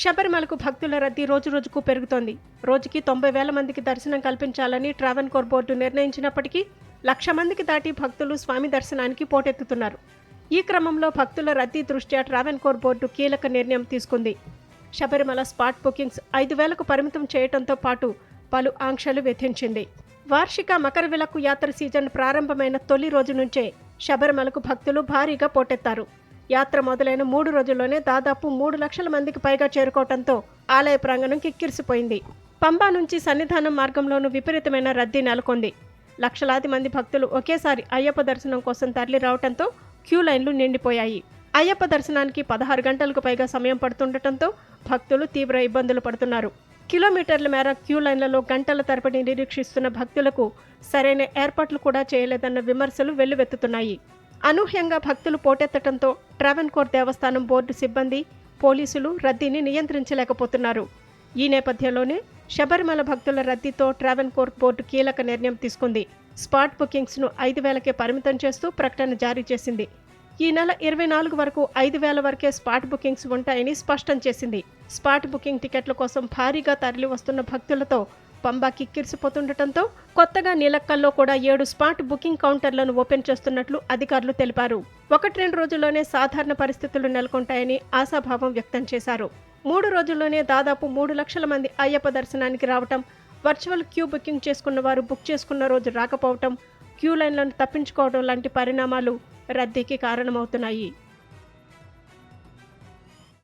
శబరిమలకు భక్తుల రద్దీ రోజు రోజుకు పెరుగుతోంది. రోజుకి తొంభై వేల మందికి దర్శనం కల్పించాలని ట్రావెన్కోర్ బోర్డు నిర్ణయించినప్పటికీ లక్ష మందికి దాటి భక్తులు స్వామి దర్శనానికి పోటెత్తుతున్నారు. ఈ క్రమంలో భక్తుల రద్దీ దృష్ట్యా ట్రావెన్కోర్ బోర్డు కీలక నిర్ణయం తీసుకుంది. శబరిమల స్పాట్ బుకింగ్స్ ఐదు వేలకు పరిమితం చేయడంతో పాటు పలు ఆంక్షలు విధించింది. వార్షిక మకర విలక్కు యాత్ర సీజన్ ప్రారంభమైన తొలి రోజు నుంచే శబరిమలకు భక్తులు భారీగా పోటెత్తారు. యాత్ర మొదలైన మూడు రోజుల్లోనే దాదాపు మూడు లక్షల మందికి పైగా చేరుకోవడంతో ఆలయ ప్రాంగణం కిక్కిరిసిపోయింది. పంబా నుంచి సన్నిధానం మార్గంలోనూ విపరీతమైన రద్దీ నెలకొంది. లక్షలాది మంది భక్తులు ఒకేసారి అయ్యప్ప దర్శనం కోసం తరలి రావడంతో క్యూ లైన్లు నిండిపోయాయి. అయ్యప్ప దర్శనానికి పదహారు గంటలకు పైగా సమయం పడుతుండటంతో భక్తులు తీవ్ర ఇబ్బందులు పడుతున్నారు. కిలోమీటర్ల మేర క్యూ లైన్లలో గంటల తరబడి నిరీక్షిస్తున్న భక్తులకు సరైన ఏర్పాట్లు కూడా చేయలేదన్న విమర్శలు వెల్లువెత్తుతున్నాయి. అనూహ్యంగా భక్తులు పోటెత్తడంతో ట్రావెన్కోర్ దేవస్థానం బోర్డు సిబ్బంది పోలీసులు రద్దీని నియంత్రించలేకపోతున్నారు. ఈ నేపథ్యంలోనే శబరిమల భక్తుల రద్దీతో ట్రావెన్కోర్ బోర్డు కీలక నిర్ణయం తీసుకుంది. స్పాట్ బుకింగ్స్ను ఐదు వేలకే పరిమితం చేస్తూ ప్రకటన జారీ చేసింది. ఈ నెల ఇరవై నాలుగు వరకు ఐదు వేల వరకే స్పాట్ బుకింగ్స్ ఉంటాయని స్పష్టం చేసింది. స్పాట్ బుకింగ్ టికెట్ల కోసం భారీగా తరలి వస్తున్న భక్తులతో పంబా కిక్కిరిసిపోతుండటంతో కొత్తగా నీలక్కల్లో కూడా ఏడు స్పాట్ బుకింగ్ కౌంటర్లను ఓపెన్ చేస్తున్నట్లు అధికారులు తెలిపారు. ఒకటి రెండు రోజుల్లోనే సాధారణ పరిస్థితులు నెలకొంటాయని ఆశాభావం వ్యక్తం చేశారు. మూడు రోజుల్లోనే దాదాపు మూడు లక్షల మంది అయ్యప్ప దర్శనానికి రావటం వర్చువల్ క్యూ బుకింగ్ చేసుకున్న వారు బుక్ చేసుకున్న రోజు రాకపోవటం క్యూ లైన్లను తప్పించుకోవడం లాంటి పరిణామాలు రద్దీకి కారణమవుతున్నాయి.